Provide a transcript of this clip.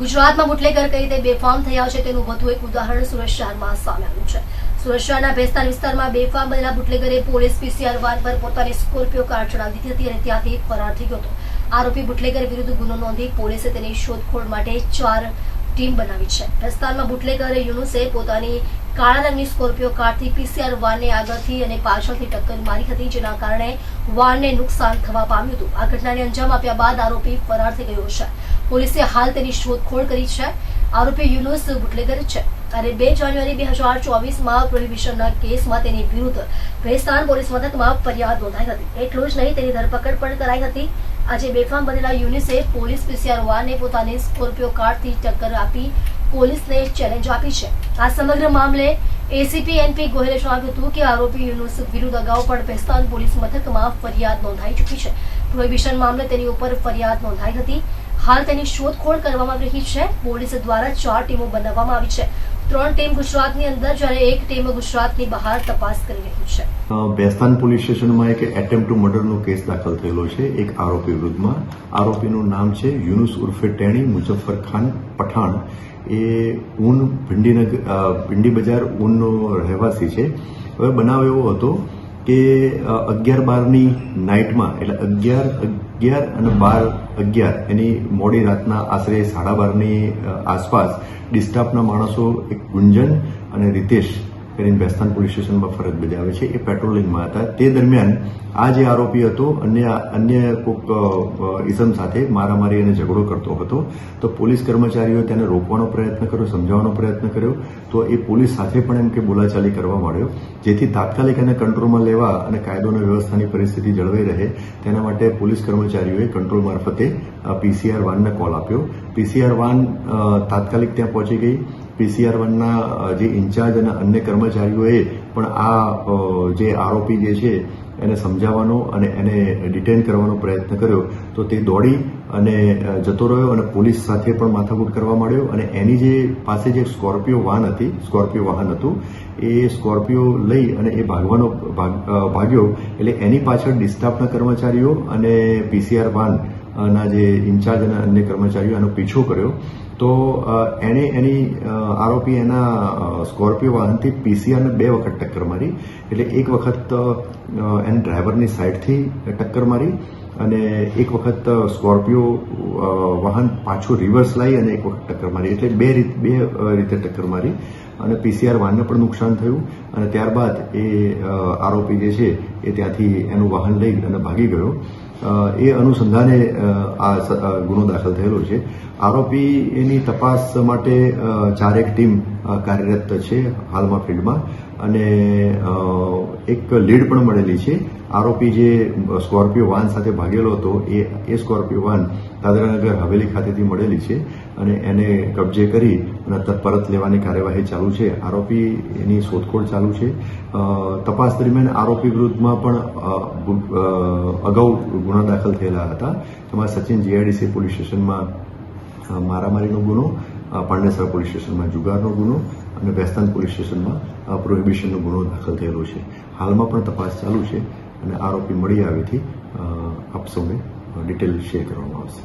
ગુજરાતમાં બુટલેગર કઈ રીતે બેફામ થયા છે તેનું વધુ એક ઉદાહરણ સુરત શહેરમાં સામે આવ્યું છે. સુરત શહેરના ભેસ્તાન વિસ્તારમાં બેફામ બનેલા બુટલેગરે પોલીસ પીસીઆર વાન પર પોતાની સ્કોર્પિયો કાર ચડાવી દીધી હતી અને ત્યાંથી ફરાર થઈ ગયો હતો. આરોપી બુટલેગર વિરુદ્ધ ગુનો નોંધી પોલીસે તેની શોધખોળ માટે ચાર ટીમ બનાવી છે. રસ્તામાં બુટલેગરે યુનુસે પોતાની કાળા રંગની સ્કોર્પિયો કારથી પીસીઆર વાનને આગળથી અને પાછળથી ટક્કર મારી હતી, જેના કારણે વાનને નુકસાન થવા પામ્યું હતું. આ ઘટનાને અંજામ આપ્યા બાદ આરોપી ફરાર થઈ ગયો છે. પોલીસે હાલ તેની શોધખોળ કરી છે. આરોપી યુનુસ બુટલેગર છે. અને બે જાન્યુઆરી બે હજાર ચોવીસમાં પ્રોહિબિશનના કેસમાં તેની વિરુદ્ધ ભેસ્તાન પોલીસ મથકમાં ફરિયાદ નોંધાઈ હતી. એટલું જ નહીં, તેની ધરપકડ પણ કરાઈ હતી. આજે બેફામ બનેલા યુનિસે પોલીસ પીસીઆર વાનને પોતાની સ્કોર્પિયો કારથી ટક્કર આપી પોલીસને ચેલેન્જ આપી છે. આ સમગ્ર મામલે એસીપી એનપી ગોહિલે જણાવ્યું હતું કે આરોપી યુનુસ વિરુદ્ધ અગાઉ પણ ભેસ્તાન પોલીસ મથકમાં ફરિયાદ નોંધાઈ ચૂકી છે. પ્રોહિબિશન મામલે તેની ઉપર ફરિયાદ નોંધાઈ હતી. હાલ તેની શોધખોળ કરવામાં આવી રહી છે. પોલીસ દ્વારા ચાર ટીમો બનાવવામાં આવી છે. ત્રણ ટીમ ગુજરાતની અંદર જ્યારે એક ટીમ ગુજરાતની બહાર તપાસ કરી રહી છે. બેસ્તાન પોલીસ સ્ટેશનમાં એક એટેમ્પ ટુ મર્ડરનો કેસ દાખલ થયેલો છે. એક આરોપી વિરુદ્ધમાં. આરોપીનું નામ છે યુનુસ ઉર્ફે ટેણી, મુઝફ્ફર ખાન પઠાણ. એ ઊન ભિંડીનગર ભિંડી બજાર ઊનનો રહેવાસી છે. હવે બનાવ એવો હતો કે અગિયાર બારની નાઇટમાં, એટલે અગિયાર અગિયાર અને બાર, અગિયાર, એની મોડી રાતના આશરે સાડા બારની આસપાસ ડિસ્ટાફના માણસો એક ગુંજન અને રીતેશ કરીને બેસ્તાન પોલીસ સ્ટેશનમાં ફરજ બજાવે છે. એ પેટ્રોલિંગમાં હતા. તે દરમિયાન આ જે આરોપી હતો, અન્ય અન્ય કોઈક ઇસમ સાથે મારામારી અને ઝઘડો કરતો હતો. તો પોલીસ કર્મચારીઓએ તેને રોકવાનો પ્રયત્ન કર્યો, સમજાવવાનો પ્રયત્ન કર્યો. તો એ પોલીસ સાથે પણ એમ કે બોલાચાલી કરવા માંડ્યો. જેથી તાત્કાલિક એને કંટ્રોલમાં લેવા અને કાયદો અને વ્યવસ્થાની પરિસ્થિતિ જળવાઈ રહે. તેના માટે પોલીસ કર્મચારીઓએ કંટ્રોલ મારફતે પીસીઆર વાનને કોલ આપ્યો. પીસીઆર વાન તાત્કાલિક ત્યાં પહોંચી ગઈ. પીસીઆર વનના જે ઇન્ચાર્જ અને અન્ય કર્મચારીઓએ પણ આ જે આરોપી જે છે, એને સમજાવવાનો અને એને ડિટેન કરવાનો પ્રયત્ન કર્યો. તો તે દોડી અને જતો રહ્યો અને પોલીસ સાથે પણ માથાકૂટ કરવા માંડ્યો અને એની જે પાસે જે સ્કોર્પિયો વાન હતી, સ્કોર્પિયો વાહન હતું, એ સ્કોર્પિયો લઈ અને એ ભાગવાનો, ભાગ- ભાગ્યો. એટલે એની પાછળ ડિસ્ટાફના કર્મચારીઓ અને પીસીઆર વાન ના જે ઇન્ચાર્જ અને અન્ય કર્મચારીઓ એનો પીછો કર્યો, તો એણે એની આરોપી એના સ્કોર્પિયો વાહનથી પીસીઆરને બે વખત ટક્કર મારી, એટલે એક વખત એન ડ્રાઈવરની સાઈડથી ટક્કર મારી અને એક વખત સ્કોર્પિયો વાહન પાછું રિવર્સ લાવી અને એક વખત ટક્કર મારી. એટલે બે રીત, બે રીતે ટક્કર મારી અને પીસીઆર વાહનને પણ નુકસાન થયું અને ત્યારબાદ એ આરોપી જે છે એ ત્યાંથી એનું વાહન લઈ અને ભાગી ગયો. એ અનુસંધાને આ ગુનો દાખલ થયેલો છે. આરોપી એની તપાસ માટે ચારેક ટીમ કાર્યરત છે હાલમાં ફિલ્ડમાં. અને એક લીડ પણ મળેલી છે. આરોપી જે સ્કોર્પિયો વાન સાથે ભાગેલો હતો, એ એ સ્કોર્પિયો વાન દાદરાનગર હવેલી ખાતેથી મળેલી છે અને એને કબજે કરી અને પરત લેવાની કાર્યવાહી ચાલુ છે. આરોપી એની શોધખોળ ચાલુ છે. તપાસ દરમિયાન આરોપી વિરુદ્ધમાં પણ અગાઉ ગુના દાખલ થયેલા હતા. તેમાં સચિન જીઆઈડીસી પોલીસ સ્ટેશનમાં મારામારીનો ગુનો પાંડેસરા પોલીસ સ્ટેશનમાં જુગારનો ગુનો અને વેસ્તાન પોલીસ સ્ટેશનમાં પ્રોહિબિશનનો ગુનો દાખલ થયેલો છે. હાલમાં પણ તપાસ ચાલુ છે. અને આરોપી મળી આવીથી આપ સૌને ડિટેલ શેર કરવામાં આવશે.